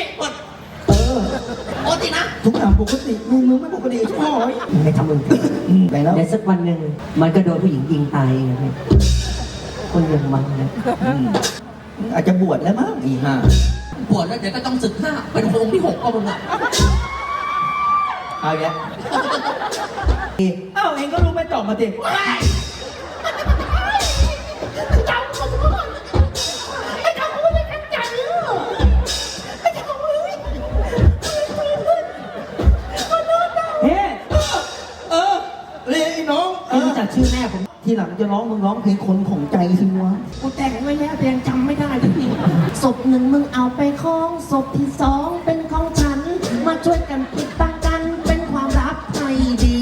ติหมดเออ ปกตินะ ทุกอย่างปกติมึงมึงไม่ปกติใช่ไหมไม่ทำมึงอืมไปแล้วเดี๋ยวสักวันหนึ่งมันก็โดนผู้หญิงยิงตายเองนะพี่คนอย่างมันนะอืมอาจจะบวชแล้วมั้งอีห่าปวดแล้วเดี๋ยวก็ต้องศึกห้าเป็นองค์ที่หกก็มึงอะเอาแกเอ้าเองก็รู้ไปตอบมาดิ ทีหลังจะร้องมึงร้องเพลงคนของใจสิวะกูแต่งไว้แล้วแต่ยังจำไม่ได้ทีศพหนึ่งมึงเอาไปคล้องศพที่สองเป็นของฉัน มาช่วยกันปิดบังกันเป็นความลับให้ดี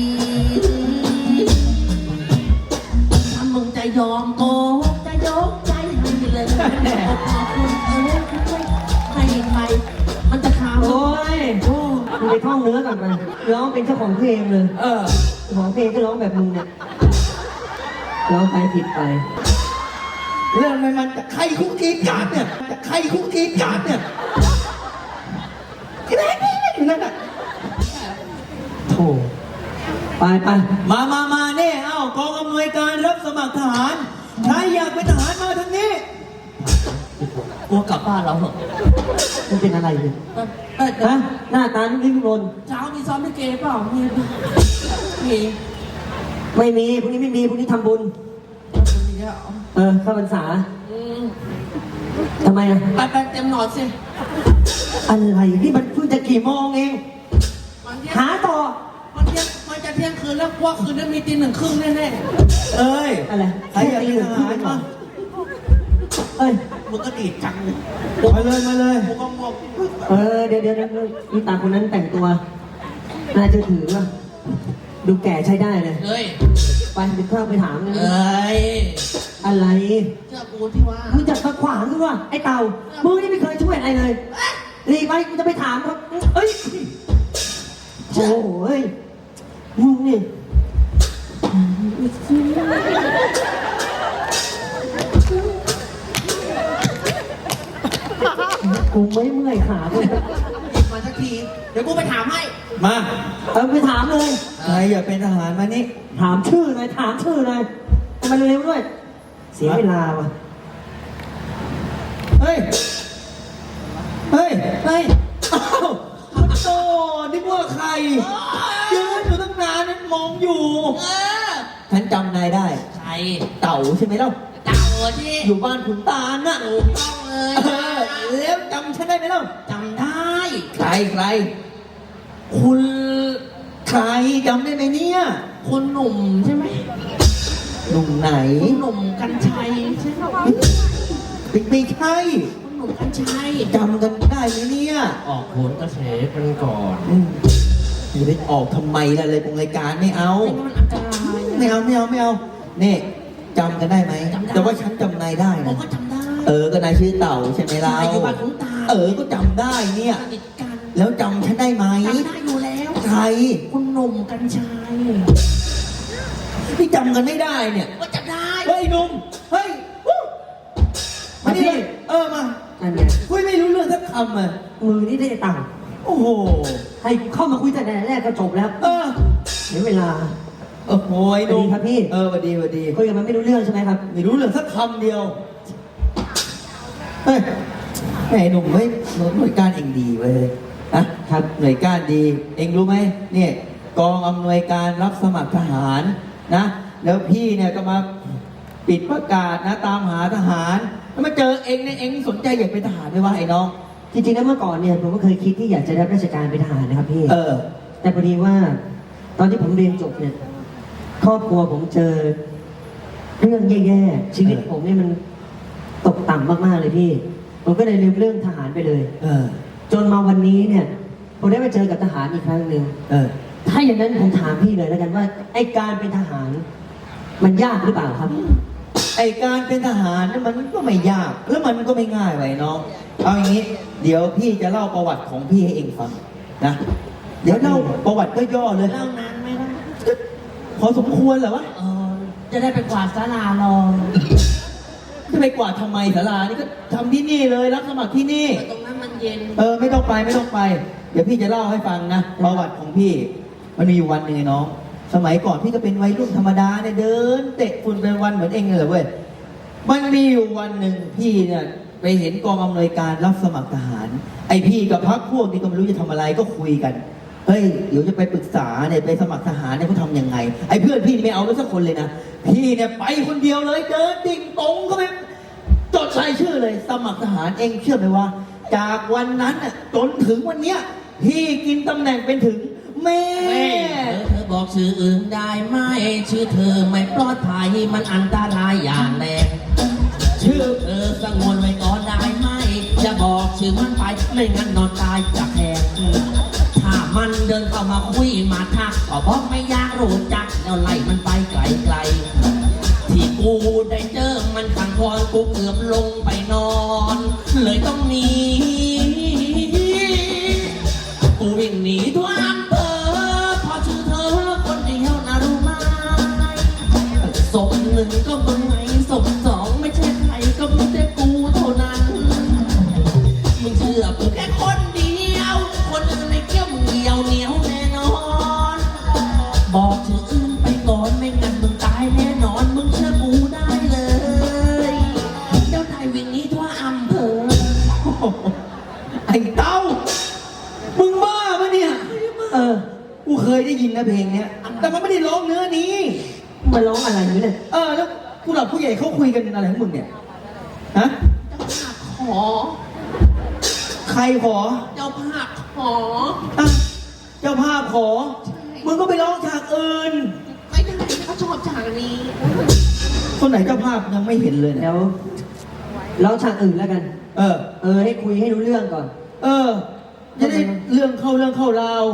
ถ้ามึงจะยอมโกหกจะยกใจให้เลยขอบคุณเออช่วยให้ใครมันจะข่าวโอ้ยมึงไปท่องเนื้อก่อนไปร้องเป็นเจ้าของเพลงเลย เออ เจ้าของเพลงก็ร้องแบบมึงเนี่ย ร้องไปผิดไป เรื่องมันมันจะใครคุกคีการ์ดเนี่ยจะใครคุกคีการ์ดเนี่ยที่ไหนนี่อยู่นั่นน่ะโถไปไปมามามาเนี่ยเอ้ากองอำนวยการรับสมัครทหาร ใครอยากเป็นทหารมาทางนี้กลัวกลับบ้านเราเหรอมันเป็นอะไรเนี่ยเอ้ยเอ้ยฮะหน้าตานุ่มนิ่มนวลเช้ามีซ้อมลิเกเปล่ามีมี ไม่มีพรุ่งนี้ไม่มีพรุ่งนี้ทำบุญมีแล้วเออเข้าพรรษาอืมทำไมอะไปไปเต็มหนอนสิอะไรนี่มันเพิ่งจะกี่โมงเอง มันเที่ยงหาต่อ มันเที่ยงมันจะเที่ยงคืนแล้วว่าคืนนั้นมีตีหนึ่งครึ่งแน่เอ้ยอะไรใครอยากเป็นทหารมาเอ้ยๆมึงก็ดีดจังเลยมาเลยมาเลยกูก็งงเออเดี๋ยวเดี๋ยวเดี๋ยวนี่ตาคนนั้นแต่งตัวน่าจะถือว่า ดูแก่ใช้ได้เลย เฮ้ยไปเดี๋ยวเข้าไปถามเลยเอ้ยอะไร เชื่อกูที่ว่ามึงจะมาขวางด้วยวะไอ้เต่ามึงนี่ไม่เคยช่วยอะไรเลยรีบไปกูจะไปถามเขาเอ้ยโอ้โหเฮ้ยมึงนี่ มให้มาเออไปถามเลย ใครอยากเป็นทหารมานี่ ถามชื่อหน่อยถามชื่อหน่อยทำไมเร็วๆด้วย เสียเวลาว่ะ เฮ้ย เฮ้ย เฮ้ยอ้าวโตนึกว่าใครยืนอยู่ตั้งนานนั้นมองอยู่ เออฉันจำนายได้ ใครเต่าใช่ไหมเล่า เต่าที่อยู่บ้านขุนตาลน่ะถูกต้องเลยเออแล้วจำฉันได้ไหมเล่า จำได้ ใครใคร คุณใครจำได้ไหมเนี่ย คุณหนุ่มใช่ไหมหนุ่มไหนคุณหนุ่มกัญชัยใช่ไหมไม่ไม่ใช่คุณหนุ่มกัญชัยจำกันได้ไหมเนี่ยออกผลกระแสกันก่อนอืมอย่าไปออกทำไมล่ะเลยของรายการไม่เอา ไม่งั้นมันอันตรายไม่เอาไม่เอาไม่เอานี่จำกันได้ไหมจำได้ แต่ว่าฉันจำนายได้ผมนะก็จำได้เออก็นายชื่อเต่าใช่ไหมเราใช่อยู่บ้านขุนตาลเออก็จำได้เนี่ย สนิทกัน แล้วจำฉันได้ไหม จำได้อยู่แล้ว ใคร คุณหนุ่มกัญชัยที่จำกันไม่ได้เนี่ยก็จำได้เฮ้ยหนุ่ม เฮ้ยวู้มานี่เลยเออมาอันเนี้ยคุยไม่รู้เรื่องสักคำอะมือนี่ได้ตังค์โอ้โห ให้เข้ามาคุยแต่แรกก็จบแล้วเออเสียเวลา โอ้โหไอ้หนุ่มสวัสดีครับพี่ เออสวัสดีสวัสดีคุยกันมันไม่รู้เรื่องใช่ไหมครับ ไม่รู้เรื่องสักคำเดียว เฮ้ย แหมหนุ่มเฮ้ยหน่วยการเองดีเว้ย นะครับหน่วยการดี เองรู้ไหมเนี่ยกองอำนวยการรับสมัครทหารนะแล้วพี่เนี่ยก็มาปิดประกาศนะตามหาทหาร แล้วมาเจอเองเนี่ยเองสนใจอยากเป็นทหารไหมวะไอ้น้อง จริงๆแล้วเมื่อก่อนเนี่ยผมก็เคยคิดที่อยากจะรับราชการเป็นทหารนะครับพี่ เออ แต่พอดีว่า ตอนที่ผมเรียนจบเนี่ยครอบครัวผมเจอ เรื่องแย่ๆชีวิตเออผมเนี่ยมันตกต่ำมากๆเลยพี่ ผมก็เลยลืมเรื่องทหารไปเลย เออ จนมาวันนี้เนี่ยผมได้มาเจอกับทหารอีกครั้งหนึ่งเออ ถ้าอย่างนั้นผมถามพี่เลยแล้วกันว่า ไอการเป็นทหาร มันยากหรือเปล่าครับ ไอการเป็นทหารเนี่ยมันก็ไม่ยากแล้วมันก็ไม่ง่ายไว้น้องเอาอย่างนี้ เดี๋ยวพี่จะเล่าประวัติของพี่ให้เองฟังนะเดี๋ยวเล่าประวัติก็ย่อเลยเล่านานไหมล่ะพอสมควรเหรอวะเออจะได้ไปกวาดศาลารอจะไปกวาดทำไมสารานี่ก็ทำที่นี่เลยรับสมัครที่นี่ ตรงนั้นมัน เย็นเออไม่ต้องไปไม่ต้องไป เดี๋ยวพี่จะเล่าให้ฟังนะประวัติของพี่ มันมีอยู่วันหนึ่งไอ้น้อง สมัยก่อนพี่ก็เป็นวัยรุ่นธรรมดาเนี่ยเดิน เตะฝุ่นเป็นวันเหมือนเองเลยเว้ยมันมีอยู่วันหนึ่งพี่เนี่ยไปเห็นกองอำนวยการรับสมัครทหาร ไอพี่กับพักพวกนี่ก็ไม่รู้จะทำอะไรก็คุยกันเฮ้ยเดี๋ยวจะไปปรึกษาเนี่ยไปสมัครทหารเนี่ยเขาทำยังไง ไอเพื่อนพี่ไม่เอาด้วยสักคนเลยนะพี่เนี่ยไปคนเดียวเลยเดินดิ่งตรงเข้าไปจดรายชื่อเลย สมัครทหารเองเชื่อไหมว่า จากวันนั้นน่ะจนถึงวันเนี้ยพี่กินตำแหน่งเป็นถึงแม่เธอเธอบอกชื่ออื่นได้ไหมชื่อเธอไม่ปลอดภัยมันอันตรายอย่างแรงชื่อเธอสงวนไว้ก่อนได้ไหมอย่าบอกชื่อมันไปไม่งั้นนอนตายจากแหกถ้ามันเดินเข้ามาคุยมาทักก็บอกไม่อยากรู้จักแล้วไล่มันไปไกลๆ ที่กูได้เจอมันขังคอนกูเกือบลงไปนอน เลยต้องหนี มาร้องอะไรอยู่เนี่ย เออ แล้วผู้หลักผู้ใหญ่เขาคุยกันอะไรของมึงเนี่ย ฮะ ขอ ใครขอเจ้าภาพขอ อะเจ้าภาพขอ มึงก็ไปร้องฉากอื่น ไม่ได้เขาชอบฉากนี้ คนไหนเจ้าภาพยังไม่เห็นเลยเดี๋เนี่ยยวร้องฉากอื่นแล้วกัน เออ เออ ให้คุยให้รู้เรื่องก่อน เออ จะได้เรื่องเข้าเรื่องเข้าราว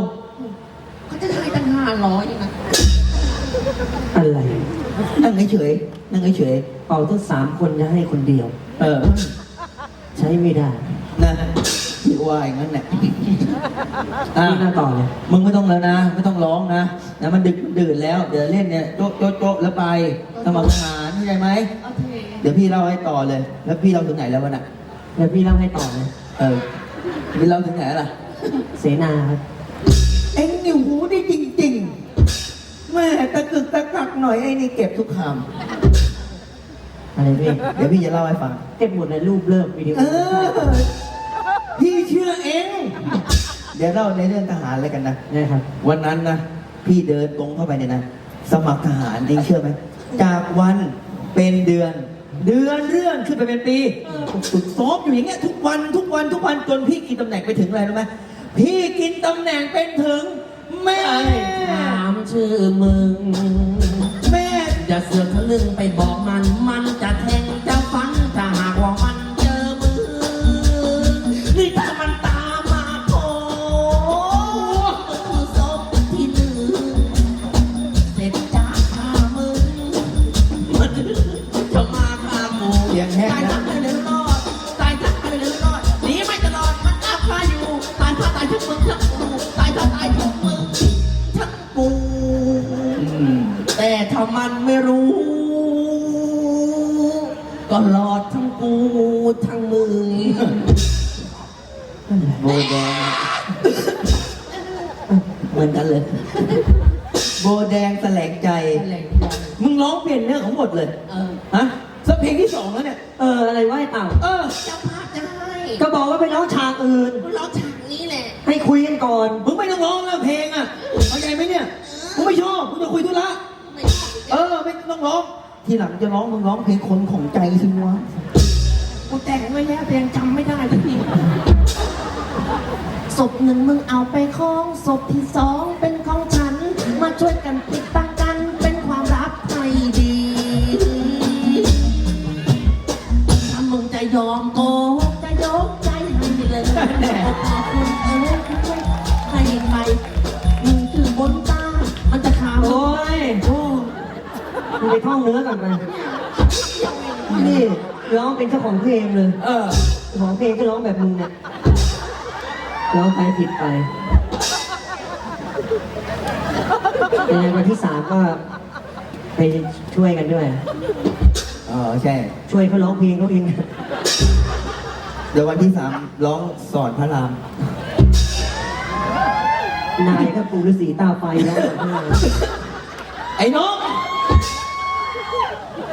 เขาจะได้ตั้งห้าร้อยนะ อะไร นั่งเฉยๆนั่งเฉยเป่าทั้งสามคนจะให้คนเดียว ๆเออ ใช้ไม่ได้นะพี่ว่าอย่างนั้นแหละอะนี่น่าต่อเลยมึงไม่ต้องแล้วนะ ไม่ต้องร้องนะนะมันดึกดื่นแล้ว เดี๋ยวเล่นเนี่ยโจ๊ะโจ๊ะโจ๊ะแล้วไปสมัครทหารเข้าใจไหม โอเคเดี๋ยวพี่เล่าให้ต่อเลย แล้วพี่เล่าถึงไหนแล้ววะน่ะ เดี๋ยวพี่เล่าให้ต่อเลยเออพี่เล่าถึงไหนล่ะ เสนาครับ เอ็งนี่หูได้จริงๆ แม่ตะกึกตะกักหน่อยไอ้นี่เก็บทุกคอะไรพี่ำเดี๋ยวพี่จะเล่าให้ฟังเก็บหมดในรูปเลิกวิดีโอเออ พี่เชื่อเองเดี๋ยวเล่าในเรื่องทหารเลยกันนะ นะครับ วันนั้นนะพี่เดินตรงเข้าไปเนี่ยนะ สมัครทหารเองเชื่อไหม จากวันเป็นเดือน เดือนเรื่องขึ้นไปเป็นปีฝึกซ้อมอยู่อย่างเงี้ยทุกวันทุกวันทุกวันจนพี่กินตำแหน่งไปถึงอะไรรู้ไหมพี่กินตำแหน่งเป็นถึงแม่ถาม ชื่อมึง แม่อย่าเสือกทะลึ่งไปบอกมัน มันจะแทงจะฟันถ้าหากว่ามันเจอมึง นี่ถ้ามันตามมาโผล่ก็คือศพที่หนึ่งเสร็จจากฆ่ามึง มันจะมาฆ่าหมูเสียงแห้งนะ มันไม่รู้ ก็หลอดทั้งกูทั้งมึงโบแดง เหมือนกันเลย โบแดงแสลงใจ มึงร้องเปลี่ยนเนื้อของหมดเลย เออ ฮะสักเพลงที่สองแล้วเนี่ย เออ อะไรวะไอ้เต่าเออ เจ้าภาพจะให้ก็บอกว่าไปร้องฉากอื่นกูร้องฉากนี้แหละ ให้คุยกันก่อน มึงไม่ต้องร้องแล้วเพลงอะเข้าใจไหมเนี่ย กูไม่ชอบกูจะคุยธุระไม่เออไม่ ต้องร้อง ทีหลังจะร้องมึงร้องเพลงคนของใจสิวะกูแต่งไว้แล้วแต่ยังจำไม่ได้สักทีศพหนึ่งมึงเอาไปคล้องศพที่สองเป็นของฉัน มาช่วยกันปิดบังกันเป็นความรักให้ดีถ้ามึงจะยอมโกหกจะยกใจให้เลย มึงไปท่องเนื้อก่อนไปนี่ร้องเป็นเจ้าของเพลงเลยเออ เจ้าของเพลงก็ร้องแบบมึงเนี่ยร้องไปผิดไปเป็นไงวันที่สามก็ไปช่วยกันด้วย เออใช่ ช่วยเขาร้องเพลงเขาเองเดี๋ยววันที่สามร้องสอนพระราม นายก็ปูฤาษีตาไฟแล้วเหรอเนี่ยไอ้น้อง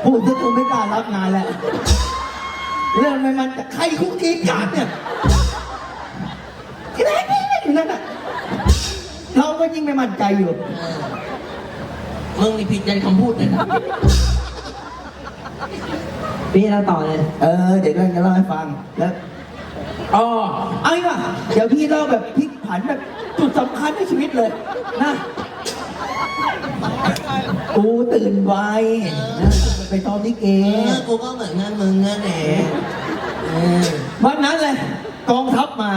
พูดจะคงไม่กล้ารับงานแหละเรื่องมันมันจะใครคุกคีกัดเนี่ยที่ไหนนี่อยู่นั่นน่ะเราก็ยิ่งไม่มั่นใจอยู่มึงนี่ผิดใจคำพูดเลยนะพี่เราต่อเลย เออ เดี๋ยวเราจะเล่าให้ฟัง แล้วอ๋อเอาอีกว่ะเดี๋ยวพี่เล่าแบบพลิกผันแบบจุดสำคัญในชีวิตเลยนะ กูตื่นไวนะ ไปตอนลิเก เออกูก็เหมือนงั้นมึงงั้นแหละเออวันนั้นเลยกองทัพมา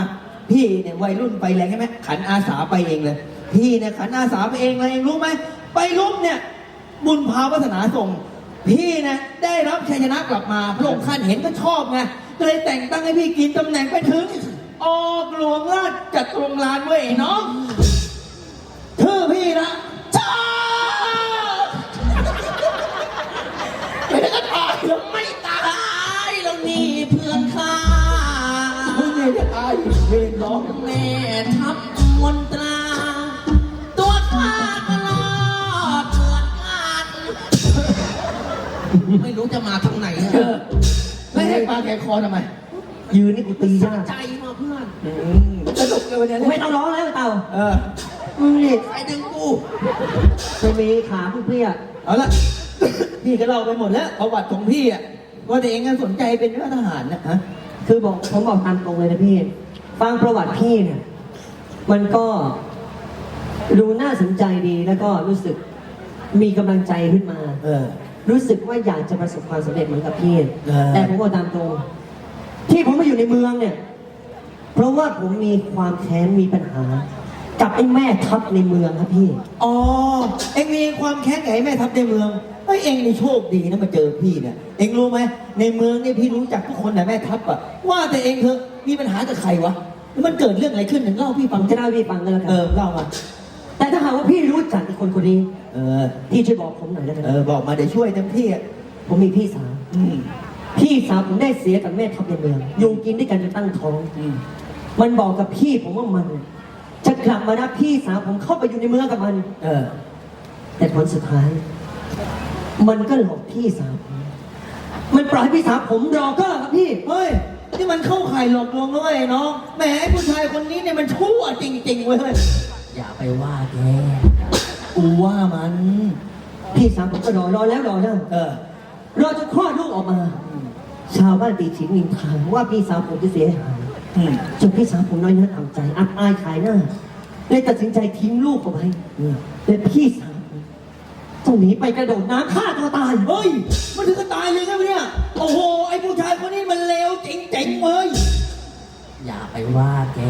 พี่เนี่ยวัยรุ่นไปแรงใช่ไหมขันอาสาไปเองเลย พี่เนี่ยขันอาสาไปเองเลยเองรู้ไหมไปรุบเนี่ย บุญพาวัฒนาส่ง พี่เนี่ยได้รับชัยชนะกลับมาพระองค์ท่านเห็นก็ชอบไงก็เลยแต่งตั้งให้พี่กินตำแหน่งไปถึงออกหลวงราชจัดตรงลานเว้ยไอ้น้องชื่อพี่นะ เวรน้องแม่ทัพมนตรา ตัวข้าก็รอดเหมือนกันไม่รู้จะมาทางไหนอะเออแล้วให้ปลาแกคอทำไม ยืนนี่กูตียากใจมาเพื่อนสนุกเลยวันนี้กูไม่ต้องร้องแล้วเต่า เออมึงนี่ใครดึงกูไม่มีขาเพื่อเอาละพี่ก็เล่าไปหมดแล้วประวัติของพี่อะว่าตัวเองก็สนใจเป็นทหารนะฮะๆคือบอกผมบอกตามตรงเลยนะพี่ ฟังประวัติพี่เนี่ยมันก็ดูน่าสนใจดีแล้วก็รู้สึกมีกำลังใจขึ้นมา เออ รู้สึกว่าอยากจะประสบความสำเร็จเหมือนกับพี่ เออ แต่ผมบอกตามตรง ที่ผมมาอยู่ในเมืองเนี่ย เพราะว่าผมมีความแค้นมีปัญหา กับไอ้แม่ทัพในเมืองครับพี่ อ๋อ เอ็งมีความแค้นไงแม่ทัพในเมืองเฮ้ยเอ็งนี่โชคดีนะมาเจอพี่เนี่ย เอ็งรู้ไหมในเมืองเนี่ยพี่รู้จักทุกคนนะแม่ทัพอะว่าแต่เอ็งเถอะ มีปัญหากับใครวะแล้วมันเกิดเรื่องอะไรขึ้นหนึ่งเล่าพี่ผฟังมจะเล่าให้พี่ฟังกันแล้วกัเออเล่ามาแต่ถ้าหากว่าพี่รู้จักอีกคนคนนี้ เออพี่ช่วยบอกผมหน่อยได้ไหมเออบอกมาเดี๋ยวช่วยเต็มที่อะผมมีพี่สาว อืม พี่สาวผมได้เสียกับแม่ทัพในเมืองอยู่กินด้วยกันจนตั้งท้อง อืม มันบอกกับพี่ผมว่ามัน จะกลับมานะพี่สาวผมเข้าไปอยู่ในเมืองกับมัน เออ แต่ผลสุดท้าย มันก็หลอกพี่สาวผมมันปล่อยให้พี่สาวผมรอก็ครับพี่เฮ้ย นี่มันเข้าข่ายหลอกลวงด้วยน้องแหมไอ้ผู้ชายคนนี้เนี่ยมันชั่วจริงๆเว้ยอย่าไปว่าแกกูว่ามัน พี่สาวผมก็รอรอแล้วรอเล่าเออรอจนคลอดลูกออกมา ชาวบ้านตีฉิงนินทาว่าพี่สาวผมจะเสียหายอืมจนพี่สาวผมน้อยเนื้อต่ำใจ อับอายขายหน้าเลยตัดสินใจทิ้งลูกเอาไว้และพี่สาว ผมต้องหนีไปกระโดดน้ำฆ่าตัวตายเฮ้ย มันถึงก็ตายเลยไงวะเนี่ย โอ้โห ไอ้ผู้ชายคนนี้มันเลวจริงๆเว้ย อย่าไปว่าแก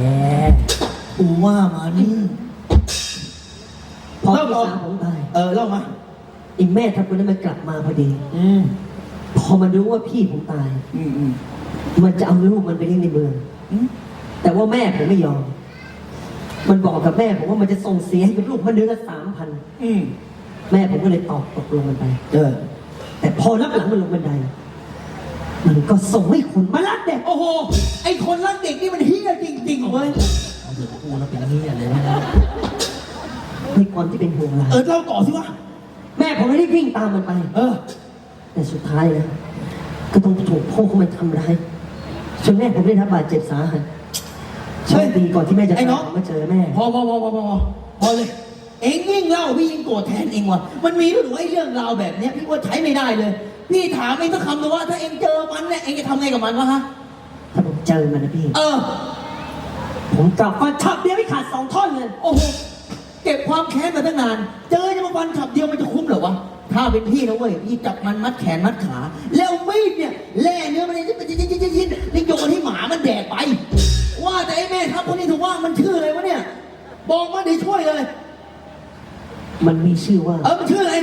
กูว่ามันพอเล่าพี่ต่อสาวผมตายเออเล่ามาไอ้แม่ทัพคนนั้นมันกลับมาพอดี อืมพอมันรู้ว่าพี่ผมตาย อืมอืมมันจะเอาลูกมันไปเลี้ยงในเมือง อืมแต่ว่าแม่ผมไม่ยอม มันบอกกับแม่ผมว่ามันจะส่งเสียให้เป็นลูกมันเดือนละสามพัน อืม แม่ผมก็เลยตอบตกลงมันไป เออ แต่พอรับหลังมันลงบันได มันก็ส่งให้คนมารักเด็ก โอ้โห ไอ้คนรักเด็กนี่มันเฮี้ยจริงๆเว้ยเอาถึงกูแล้วเป็นเงี้ยเลยนะในความที่เป็นห่วงหลานเออเล่าต่อสิวะ แม่ผมเลยรีบวิ่งตามมันไป เออ แต่สุดท้ายนะก็ต้องถูกพ่อของมันทำร้ายจนแม่ผมได้รับบาดเจ็บสาหัสโชคดีก่อนที่แม่จะไอ้น้อง ตามมาเจอแม่ พอพอพอพอพอพอเลย เอ็งยิ่งเล่าพี่ยิ่งโกรธแทนเองว่ะ มันมีหรือไอ้เรื่องราวแบบเนี้ยพี่ว่าใช้ไม่ได้เลย พี่ถามเองสักคำนึงว่า ถ้าเอ็งเจอมันเนี่ยเอ็งจะทำไงกับมันวะฮะ ถ้าผมเจอมันนะพี่ เออ ผมกลับฟันฉับเดียวไม่ขาดสองท่อนเลย โอ้โห เก็บความแค้นมาตั้งนาน เจอจะมาฟันขับเดียวมันจะคุ้มเหรอวะ ถ้าเป็นพี่นะเว้ย พี่จับมันมัดแขนมัดขา แล้วเอามีดเนี่ยแล่เนื้อมันเนี่ยจิ้นจิ้นจิ้นจิ้นนี่โยนให้หมามันแดกไป ว่าแต่ไอ้แม่ทัพคนนี้ถูกว่ามันชื่ออะไรวะเนี่ย บอกมาเดี๋ยวช่วยเลย มันมีชื่อว่า เออมันชื่ออะไร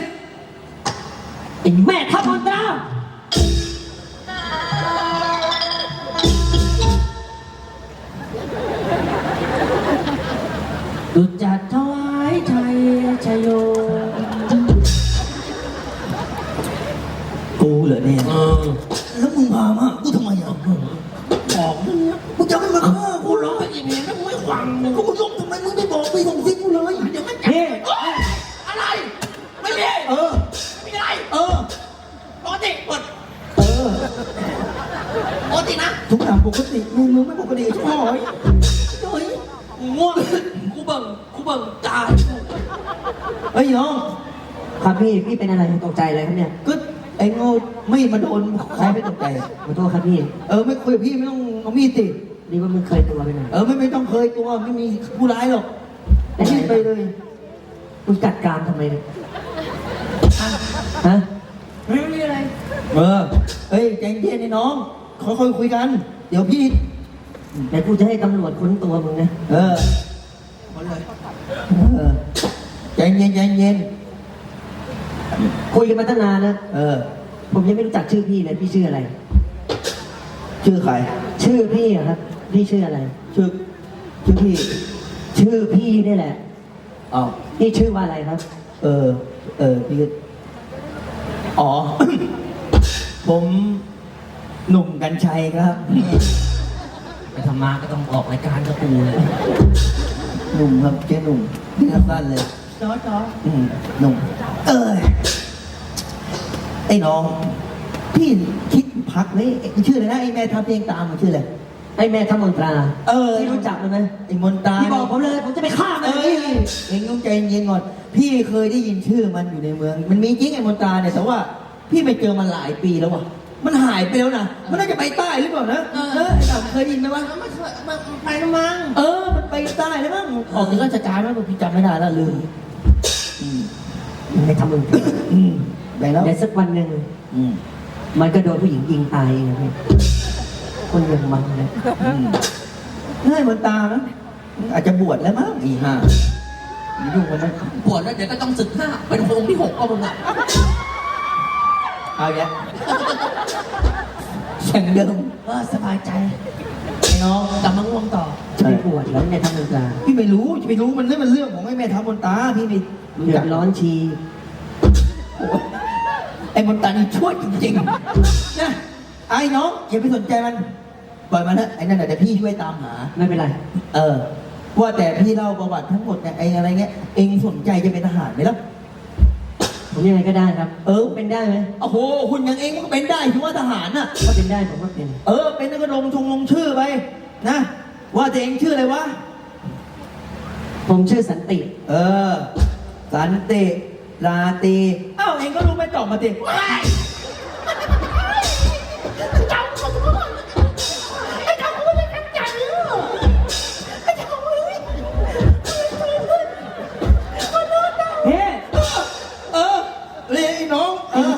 ไอ้แม่ทัพอันตราดุจัดถวายชัยชโย กูเหรอเนี่ย แล้วมึงพามากูทำไมอะบอกมึงเนี่ยกูจะไม่มาฆ่ากูเหรอไอ้เมียนะมึงไม่หวังกูมึลงทำไมมึงไม่บอกไปของซิกูเลยางปกติมึงมึงไม่ปกติช่อยช่อยง่วงกูเบิ่งกูเบิ่งตายเฮ้ยน้องครับพี่ พี่เป็นอะไรตกใจอะไรครับเนี่ย ก็ไอ้โง่ไม่มาโดนใครไม่ตกใจ ขอโทษครับพี่ เออไม่คุยกับพี่ไม่ต้องเอามีดติดีว่ามึงเคยตัวไปหน่อยเออไม่ไม่ต้องเคยตัวไม่มีผู้ร้ายหรอกเอามีดไปเลยมึงจัดการทำไมเนี่ยฮะ ไม่มีอะไร เออเฮ้ยใจเย็นๆไอ้น้อง ค่อยๆคุยกัน เดี๋ยวพี่ไหนกูจะให้ตำรวจค้นตัวมึงนะ เออมาเลยเออใจเย็นใจเย็นคุยกันมาตั้งนานแล้วเออ ผมยังไม่รู้จักชื่อพี่เลยพี่ชื่ออะไร ชื่อใคร ชื่อพี่อะครับ พี่ชื่ออะไร ชื่อ ชื่อพี่ ชื่อพี่นี่แหละอ๋อพี่ชื่อว่าอะไรครับ เออ เออพี่ก็อ๋อ ผม หนุ่มกัญชัยครับ ไปทำมาก็ต้องออกรายการกับกูเลยหนุ่มครับเจ๊หนุ่มพี่สั้นเลยจอจออืมหนุ่ม เออไอ้น้อง พี่คิดพักเลยไอ้ชื่ออะไรนะไอ้แม่ทัพเพลงตามมันชื่ออะไร ไอ้แม่ทัพมนตราเออ พี่รู้จักมันไหมไอ้มนตราพี่บอกผมเลยผมจะไปฆ่ามันเอ้ยเองต้องใจเย็นก่อน พี่เคยได้ยินชื่อมันอยู่ในเมือง มันมีจริงไอ้มนตราเนี่ยแต่ว่า พี่ไม่เจอมันหลายปีแล้วว่ะ มันหายไปแล้วนะมันน่าจะไปใต้หรือเปล่านะ เออไอ้ดำเคยได้ยินไหมวะไม่เคยมันไปนะมั้งเออ มันไปใต้แล้วมั้งออกจากราชการแล้วพี่จำไม่ได้แล้วลืมอืมไอ้ทัพมนตราอืมไปแล้วในสักวันหนึ่งอืมมันก็โดนผู้หญิงยิงตายเองนะพี่คนอย่างมันเลยอืมง่ายเหมือนตานะอาจจะบวชแล้วมั้งอีห่าอย่ายุ่งมันนะปวดแล้วเดี๋ยวก็ต้องศึกห้าเป็นองค์ที่หกก็มึงอะ เอาแยะอย่างเดิมเออสบายใจไอ้น้องกลับมาง่วงต่อจะไปบวชแล้วในทัพมนตราพี่ไม่รู้จะไปรู้มันเรื่องมันเรื่องของไอ้แม่ทัพมนตาพี่ไม่รู้เดือจักดร้อนชีโอ้ยไอ้มนตานี่ชั่วจริงๆนะไอ้น้องอย่าไปสนใจมันปล่อยมันเถอะไอ้นั่นน่ะเดี๋ยวพี่ช่วยตามหา ไม่เป็นไร เออ ว่าแต่พี่เล่าประวัติทั้งหมดเนี่ยไอ้อะไรเงี้ยเองสนใจจะเป็นทหารไหมล่ะ ผมยังไงก็ได้ครับ เออเป็นได้ไหมโอ้โหคุณอย่างเองมันก็เป็นได้ถือว่าทหารน่ะ ก็เป็นได้ผมก็เป็น เออ เป็นแล้วก็ลงชงลงชื่อไปนะ ว่าแต่เองชื่ออะไรวะ ผมชื่อสันติ เออ สันติลาตรีอ้าวเองก็รู้ไม่ตอบมาติเจ้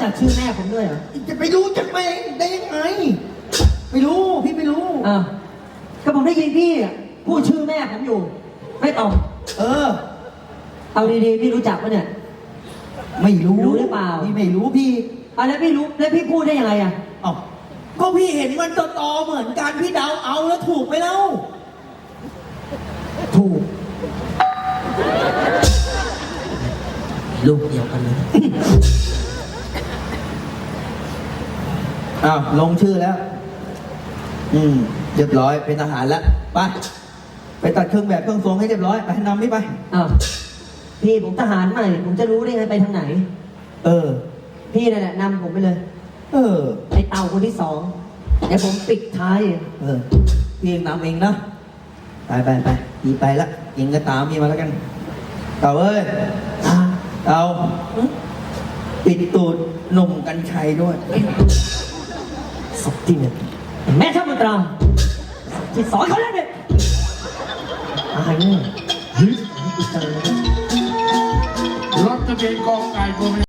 น้องเอพี่อรู้จักชื่อแม่ผมด้วยเหรอจะไปรู้จักแม่งได้ยังไง ไม่รู้พี่ไม่รู้อ้าวก็ผมได้ยินพี่อะพูดชื่อแม่ผมอยู่ ไม่ตอบเออ เอาดีๆพี่รู้จักปะเนี่ย ไม่รู้รู้หรือเปล่า พี่ไม่รู้พี่อะแล้วพี่รู้แล้วพี่พูดได้ยังไงอะเอ้าก็พี่เห็นมันตอๆเหมือนกันพี่เดาเอาแล้วถูกไหมเล่าถูก ลูกเดียวกันเลย อ้าวลงชื่อแล้ว อืมเรียบร้อยเป็นทหารแล้วไปไปตัดเครื่องแบบเครื่องทรงให้เรียบร้อยไปนำนี่ไป อ้าวพี่ผมทหารใหม่ ผมจะรู้ได้ไงไปทางไหน เออ พี่นั่นแหละนำผมไปเลยเออ ไอเต่าคนที่สองเดี๋ยวผมปิดท้ายเออพี่เองนำเองนะไปไปไปพี่ไปละเองก็ตามพี่มาแล้วกันเต่าเอ้ยอ่าเต่าปิดตูดหนุ่มกัญชัยด้วย ศพที่หนึ่งแม่ทัพมนตราที่สอนเขาแล้วเนี่ยตายแน่เฮ้ยกูเจอแล้วรถทะเบียนกองไก่ตัว